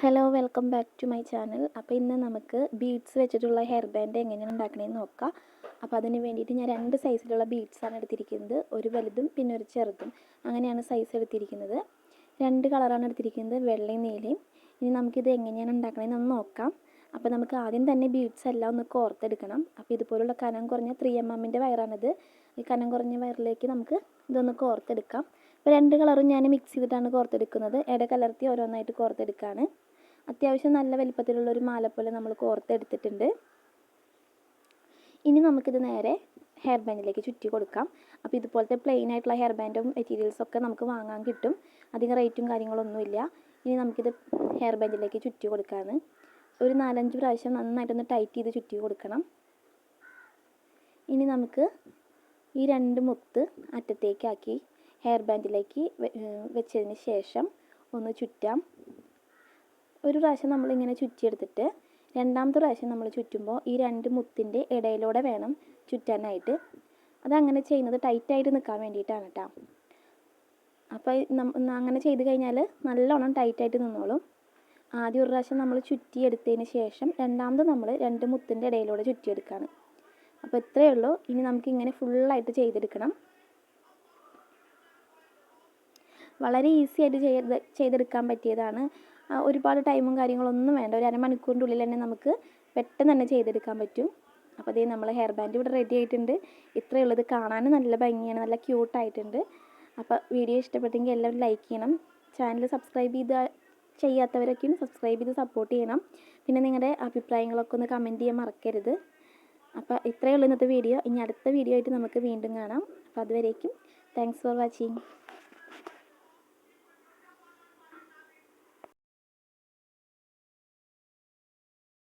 Hello welcome back to my channel അപ്പോൾ ഇന്ന് നമുക്ക് ബീഡ്സ് വെച്ചിട്ടുള്ള ഹെയർ ബാൻഡ് എങ്ങനെയാണ് ഉണ്ടാക്കണമെന്ന് നോക്കാം. അപ്പോൾ അതിന് വേണ്ടിയിട്ട് ഞാൻ രണ്ട് സൈസിലുള്ള ബീഡ്സാണ് എടുത്തിരിക്കുന്നത്. ഒരു വലുതും പിന്നെ ഒരു ചെറുതും. അങ്ങനെയാണ് സൈസ് എടുത്തിരിക്കുന്നത്. രണ്ട് കളറാണ് എടുത്തിരിക്കുന്നത് വെള്ളയും നീലയും. ഇനി നമുക്കിത് എങ്ങനെയാണ് ഉണ്ടാക്കണമെന്ന് ഒന്ന് നോക്കാം. അപ്പോൾ നമുക്ക് ആദ്യം തന്നെ ബീഡ്സ് എല്ലാം ഒന്ന് കോർത്തെടുക്കണം. അപ്പോൾ ഇതുപോലുള്ള കനം കുറഞ്ഞ ത്രീ എം എമ്മിന്റെ വയറാണിത് ഈ കനം കുറഞ്ഞ വയറിലേക്ക് നമുക്ക് ഇതൊന്ന് കോർത്തെടുക്കാം. ഇപ്പോൾ രണ്ട് കളറും ഞാൻ മിക്സ് ചെയ്തിട്ടാണ് കോർത്തെടുക്കുന്നത്. ഇട കലർത്തി ഓരോന്നായിട്ട് കോർത്തെടുക്കുകയാണ് അത്യാവശ്യം നല്ല വലിപ്പത്തിലുള്ള ഒരു പോലെ നമ്മൾ കോർത്തെടുത്തിട്ടുണ്ട്. ഇനി നമുക്കിത് നേരെ ഹെയർ ബാൻഡിലേക്ക് ചുറ്റി കൊടുക്കാം. അപ്പോൾ ഇതുപോലത്തെ പ്ലെയിൻ ആയിട്ടുള്ള ഹെയർ ബാൻഡും മെറ്റീരിയൽസൊക്കെ നമുക്ക് വാങ്ങാൻ കിട്ടും. അധികം റേറ്റും കാര്യങ്ങളൊന്നുമില്ല ഇനി നമുക്കിത് ഹെയർ ബാൻഡിലേക്ക് ചുറ്റി കൊടുക്കാമെന്ന് ഒരു നാലഞ്ച് പ്രാവശ്യം നന്നായിട്ടൊന്ന് ടൈറ്റ് ചെയ്ത് ചുറ്റി കൊടുക്കണം. ഇനി നമുക്ക് ഈ രണ്ട് മുത്ത് അറ്റത്തേക്കാക്കി ഹെയർ ബാൻഡിലേക്ക് വെച്ചതിന് ശേഷം ഒന്ന് ചുറ്റാം. ഒരു പ്രാവശ്യം നമ്മളിങ്ങനെ ചുറ്റിയെടുത്തിട്ട് രണ്ടാമത്തെ പ്രാവശ്യം നമ്മൾ ചുറ്റുമ്പോൾ ഈ രണ്ട് മുത്തിന്റെ ഇടയിലൂടെ വേണം ചുറ്റാനായിട്ട്. അതങ്ങനെ ചെയ്യുന്നത് ടൈറ്റായിട്ട് നിൽക്കാൻ വേണ്ടിയിട്ടാണ് കേട്ടോ അപ്പോൾ അങ്ങനെ ചെയ്ത് കഴിഞ്ഞാൽ നല്ലോണം ടൈറ്റായിട്ട് നിന്നോളും. ആദ്യം ഒരു പ്രാവശ്യം നമ്മൾ ചുറ്റിയെടുത്തതിന് ശേഷം രണ്ടാമത് നമ്മൾ രണ്ട് മുത്തിന്റെ ഇടയിലൂടെ ചുറ്റിയെടുക്കുകയാണ് അപ്പോൾ ഇത്രയേ ഉള്ളൂ. ഇനി നമുക്ക് ഇങ്ങനെ ഫുള്ളായിട്ട് ചെയ്തെടുക്കണം. വളരെ ഈസി ആയിട്ട് ചെയ്ത് ചെയ്തെടുക്കാൻ പറ്റിയതാണ്. ഒരുപാട് ടൈമും കാര്യങ്ങളൊന്നും വേണ്ട. ഒരു അരമണിക്കൂറിന്റെ ഉള്ളിൽ തന്നെ നമുക്ക് പെട്ടെന്ന് തന്നെ ചെയ്തെടുക്കാൻ പറ്റും. അപ്പോൾ അതേ നമ്മൾ ഹെയർ ബാൻഡ് ഇവിടെ റെഡി ആയിട്ടുണ്ട്. ഇത്രയേ ഉള്ളത് കാണാനും നല്ല ഭംഗിയാണ്. നല്ല ക്യൂട്ടായിട്ടുണ്ട് അപ്പോൾ വീഡിയോ ഇഷ്ടപ്പെട്ടെങ്കിൽ എല്ലാവരും ലൈക്ക് ചെയ്യണം. ചാനൽ സബ്സ്ക്രൈബ് ചെയ്ത് ചെയ്യാത്തവരൊക്കെയും സബ്സ്ക്രൈബ് ചെയ്ത് സപ്പോർട്ട് ചെയ്യണം. പിന്നെ നിങ്ങളുടെ അഭിപ്രായങ്ങളൊക്കെ ഒന്ന് കമന്റ് ചെയ്യാൻ മറക്കരുത്. അപ്പോൾ ഇത്രയേ ഉള്ളൂ ഇന്നത്തെ വീഡിയോ ഇനി അടുത്ത വീഡിയോ ആയിട്ട് നമുക്ക് വീണ്ടും കാണാം. അപ്പോൾ അതുവരേക്കും താങ്ക്സ് ഫോർ വാച്ചിങ്